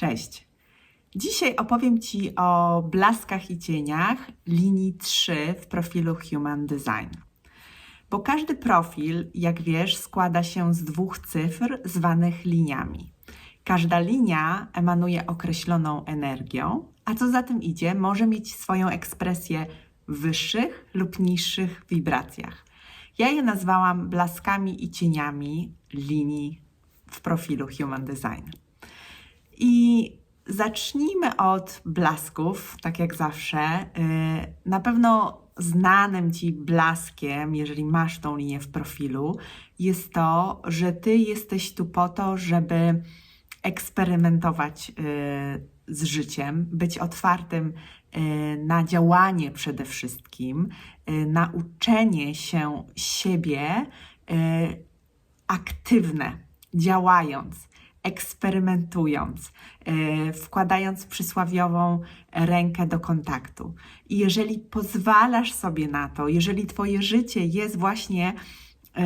Cześć. Dzisiaj opowiem Ci o blaskach i cieniach linii 3 w profilu Human Design. Bo każdy profil, jak wiesz, składa się z dwóch cyfr zwanych liniami. Każda linia emanuje określoną energią, a co za tym idzie, może mieć swoją ekspresję w wyższych lub niższych wibracjach. Ja je nazwałam blaskami i cieniami linii w profilu Human Design. I zacznijmy od blasków, tak jak zawsze. Yy, Na pewno znanym Ci blaskiem, jeżeli masz tą linię w profilu, jest to, że Ty jesteś tu po to, żeby eksperymentować yy, z życiem, być otwartym yy, na działanie przede wszystkim, na uczenie się siebie aktywne, działając, eksperymentując, yy, wkładając przysławiową rękę do kontaktu. I jeżeli pozwalasz sobie na to, jeżeli Twoje życie jest właśnie Yy,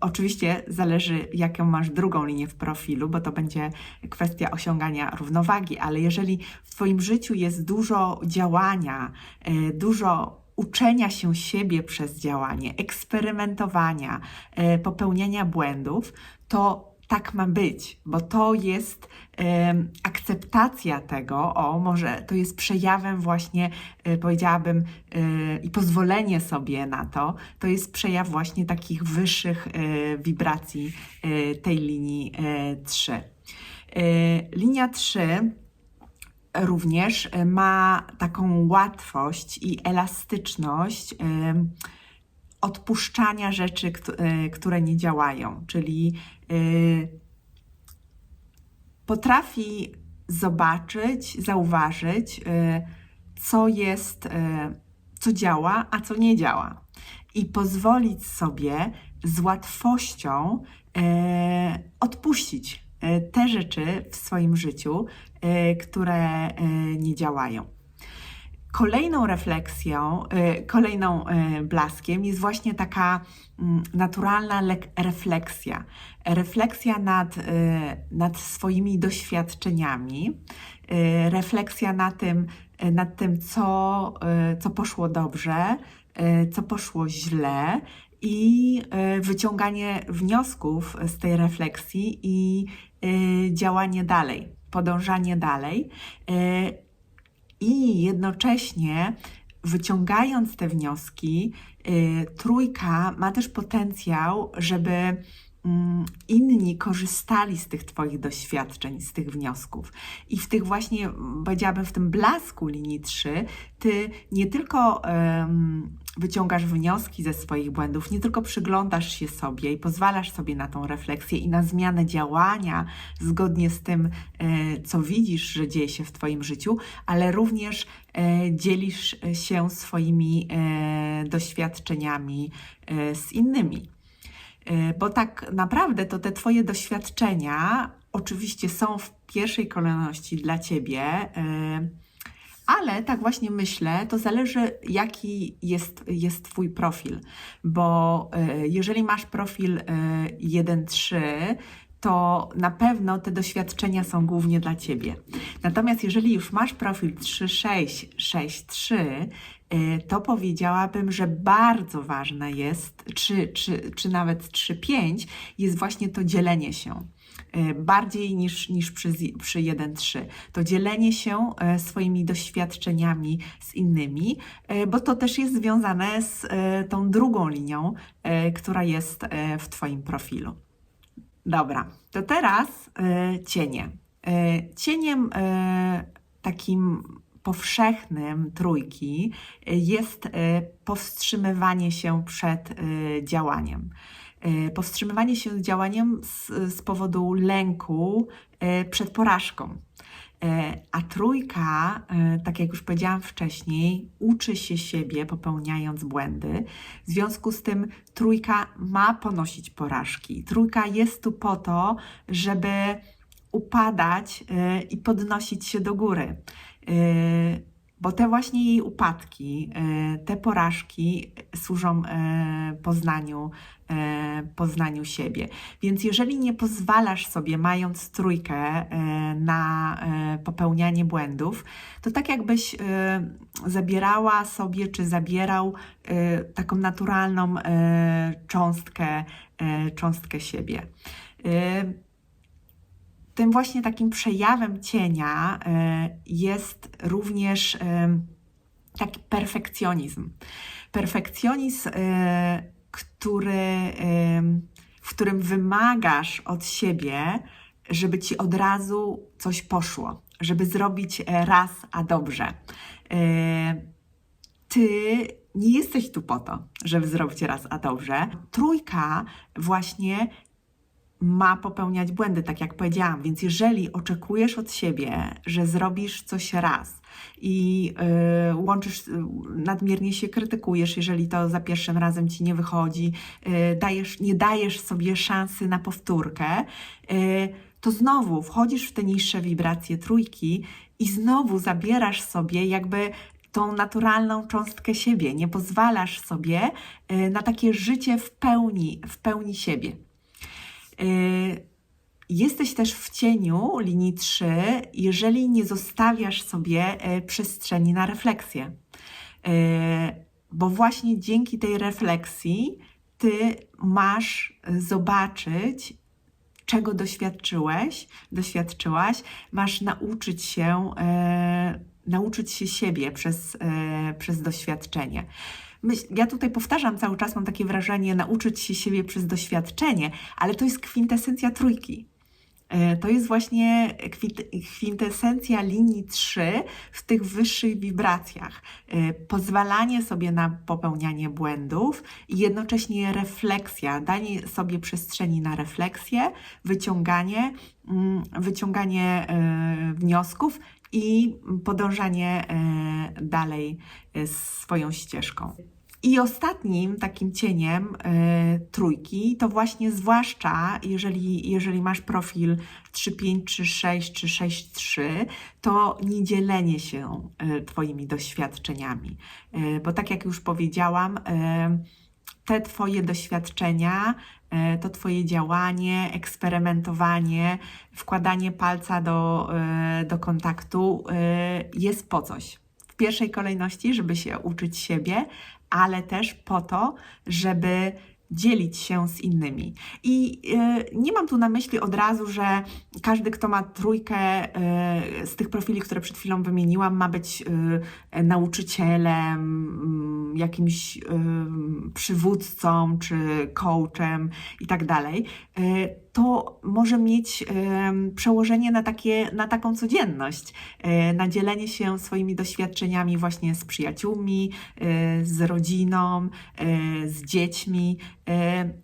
oczywiście zależy, jaką masz drugą linię w profilu, bo to będzie kwestia osiągania równowagi, ale jeżeli w Twoim życiu jest dużo działania, yy, dużo uczenia się siebie przez działanie, eksperymentowania, popełniania błędów, to tak ma być, bo to jest em, akceptacja tego, o może to jest przejawem właśnie, e, powiedziałabym, e, i pozwolenie sobie na to, to jest przejaw właśnie takich wyższych e, wibracji e, tej linii e, 3. E, linia 3 również ma taką łatwość i elastyczność em, odpuszczania rzeczy, kt- które nie działają, czyli y, potrafi zobaczyć, zauważyć, y, co jest, y, co działa, a co nie działa. I pozwolić sobie z łatwością y, odpuścić y, te rzeczy w swoim życiu, y, które y, nie działają. Kolejną refleksją, y, kolejną y, blaskiem jest właśnie taka mm, naturalna lek- refleksja. Refleksja nad, y, nad swoimi doświadczeniami, refleksja na tym, nad tym, co, co poszło dobrze, co poszło źle i wyciąganie wniosków z tej refleksji i działanie dalej, podążanie dalej. I jednocześnie wyciągając te wnioski, y, trójka ma też potencjał, żeby inni korzystali z tych Twoich doświadczeń, z tych wniosków. I w tych właśnie, mm, powiedziałabym, w tym blasku linii 3, Ty nie tylko em, wyciągasz wnioski ze swoich błędów, nie tylko przyglądasz się sobie i pozwalasz sobie na tą refleksję i na zmianę działania zgodnie z tym, e, co widzisz, że dzieje się w Twoim życiu, ale również e, dzielisz się swoimi e, doświadczeniami z innymi. E, Bo tak naprawdę to te Twoje doświadczenia oczywiście są w pierwszej kolejności dla Ciebie, e, ale tak właśnie myślę, to zależy jaki jest, jest Twój profil, bo e, jeżeli masz profil e, 1-3, to na pewno te doświadczenia są głównie dla Ciebie. Natomiast jeżeli już masz profil 3-6, 6-3, e, to powiedziałabym, że bardzo ważne jest, czy, czy, czy nawet 3-5, jest właśnie to dzielenie się. E, Bardziej niż, niż przy, przy 1-3. To dzielenie się e, swoimi doświadczeniami z innymi, bo to też jest związane z tą drugą linią, która jest w Twoim profilu. Dobra, to teraz cienie. Cieniem takim powszechnym trójki e, jest e, powstrzymywanie się przed e, działaniem. Powstrzymywanie się działaniem z, z powodu lęku przed porażką. A trójka, tak jak już powiedziałam wcześniej, uczy się siebie popełniając błędy. W związku z tym trójka ma ponosić porażki. Trójka jest tu po to, żeby upadać e, i podnosić się do góry. E, Bo te właśnie jej upadki, e, te porażki służą poznaniu, poznaniu siebie. Więc jeżeli nie pozwalasz sobie, mając trójkę, na, popełnianie błędów, to tak jakbyś zabierała sobie czy zabierał taką naturalną cząstkę, cząstkę siebie. Tym właśnie takim przejawem cienia e, jest również e, taki perfekcjonizm. Perfekcjonizm, e, który, w którym wymagasz od siebie, żeby ci od razu coś poszło, żeby zrobić e, raz, a dobrze. Ty nie jesteś tu po to, żeby zrobić raz, a dobrze. Trójka właśnie ma popełniać błędy, tak jak powiedziałam. Więc jeżeli oczekujesz od siebie, że zrobisz coś raz i y, łączysz, y, nadmiernie się krytykujesz, jeżeli to za pierwszym razem ci nie wychodzi, y, dajesz, nie dajesz sobie szansy na powtórkę, y, to znowu wchodzisz w te niższe wibracje trójki i znowu zabierasz sobie jakby tą naturalną cząstkę siebie. Nie pozwalasz sobie y, na takie życie w pełni, w pełni siebie. Y, Jesteś też w cieniu linii 3, jeżeli nie zostawiasz sobie y, przestrzeni na refleksję. Y, Bo właśnie dzięki tej refleksji ty masz zobaczyć, czego doświadczyłeś, doświadczyłaś, masz nauczyć się, e, nauczyć się siebie przez, e, przez doświadczenie. Myśl, ja tutaj powtarzam cały czas, mam takie wrażenie, nauczyć się siebie przez doświadczenie, ale to jest kwintesencja trójki. E, To jest właśnie kwintesencja linii 3 w tych wyższych wibracjach. E, Pozwalanie sobie na popełnianie błędów i jednocześnie refleksja, danie sobie przestrzeni na refleksję, wyciąganie, mm, wyciąganie e, wniosków i podążanie e, dalej e, swoją ścieżką. I ostatnim takim cieniem e, trójki to właśnie zwłaszcza jeżeli, jeżeli masz profil 3.5, 3.6 czy 6.3, to nie dzielenie się e, Twoimi doświadczeniami. E, bo tak jak już powiedziałam, e, te Twoje doświadczenia, e, to Twoje działanie, eksperymentowanie, wkładanie palca do, e, do kontaktu e, jest po coś. W pierwszej kolejności, żeby się uczyć siebie, ale też po to, żeby dzielić się z innymi. I e, nie mam tu na myśli od razu, że każdy, kto ma trójkę e, z tych profili, które przed chwilą wymieniłam, ma być e, nauczycielem, mm, jakimś przywódcą czy coachem i tak dalej. To może mieć przełożenie na, takie, na taką codzienność, e, na dzielenie się swoimi doświadczeniami właśnie z przyjaciółmi, e, z rodziną, e, z dziećmi,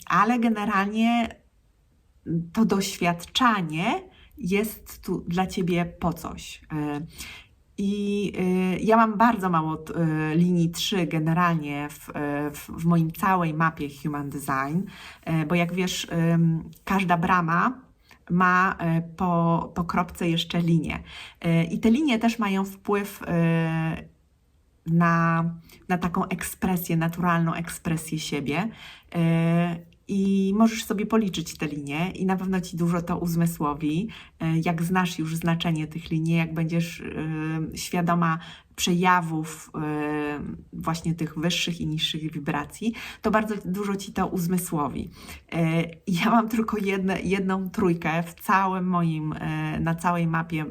ale generalnie to doświadczanie jest tu dla ciebie po coś. I e, ja mam bardzo mało e, linii 3 generalnie w, e, w, w moim całej mapie Human Design, bo jak wiesz, każda brama ma po, po kropce jeszcze linię. E, I te linie też mają wpływ na, na taką ekspresję, naturalną ekspresję siebie. I możesz sobie policzyć te linie i na pewno ci dużo to uzmysłowi. E, Jak znasz już znaczenie tych linii, jak będziesz e, świadoma przejawów e, właśnie tych wyższych i niższych wibracji, to bardzo dużo ci to uzmysłowi. Ja mam tylko jedne, jedną trójkę w całym moim, na całej mapie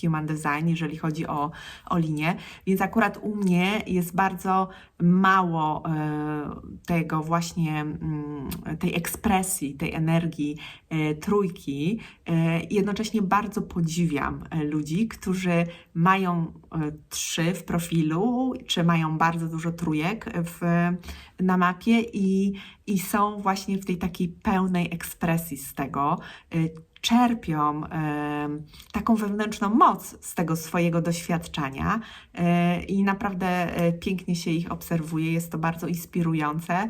Human Design, jeżeli chodzi o, o więc akurat u mnie jest bardzo mało tego właśnie, tej ekspresji, tej energii e, trójki. E, i Jednocześnie bardzo podziwiam e, ludzi, którzy mają e, trzy w profilu, czy mają bardzo dużo trójek w, na mapie i, i są właśnie w tej takiej pełnej ekspresji z tego. e, Czerpią e, taką wewnętrzną moc z tego swojego doświadczenia e, i naprawdę pięknie się ich obserwuje. Jest to bardzo inspirujące.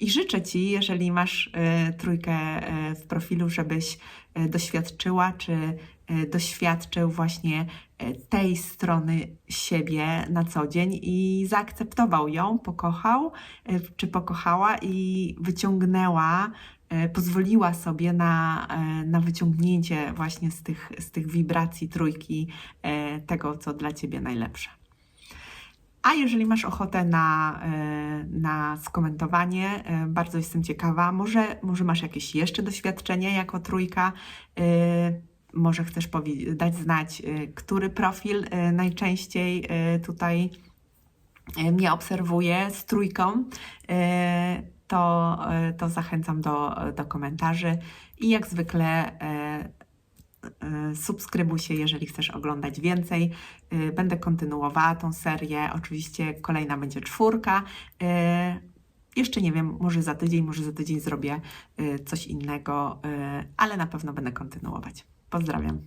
I życzę Ci, jeżeli masz trójkę w profilu, żebyś doświadczyła, czy doświadczył właśnie e, tej strony siebie na co dzień i zaakceptował ją, pokochał, e, czy pokochała i wyciągnęła e, pozwoliła sobie na, e, na wyciągnięcie właśnie z tych, z tych wibracji trójki e, tego, co dla Ciebie najlepsze. A jeżeli masz ochotę na, e, na skomentowanie, e, bardzo jestem ciekawa. Może, może masz jakieś jeszcze doświadczenie jako trójka? Może chcesz dać znać, e, który profil e, najczęściej e, tutaj mnie obserwuje z trójką, to, to zachęcam do, do komentarzy i jak zwykle subskrybuj się, jeżeli chcesz oglądać więcej. Będę kontynuowała tą serię. Oczywiście kolejna będzie czwórka. Jeszcze nie wiem, może za tydzień, może za tydzień zrobię coś innego, ale na pewno będę kontynuować. Pozdrawiam.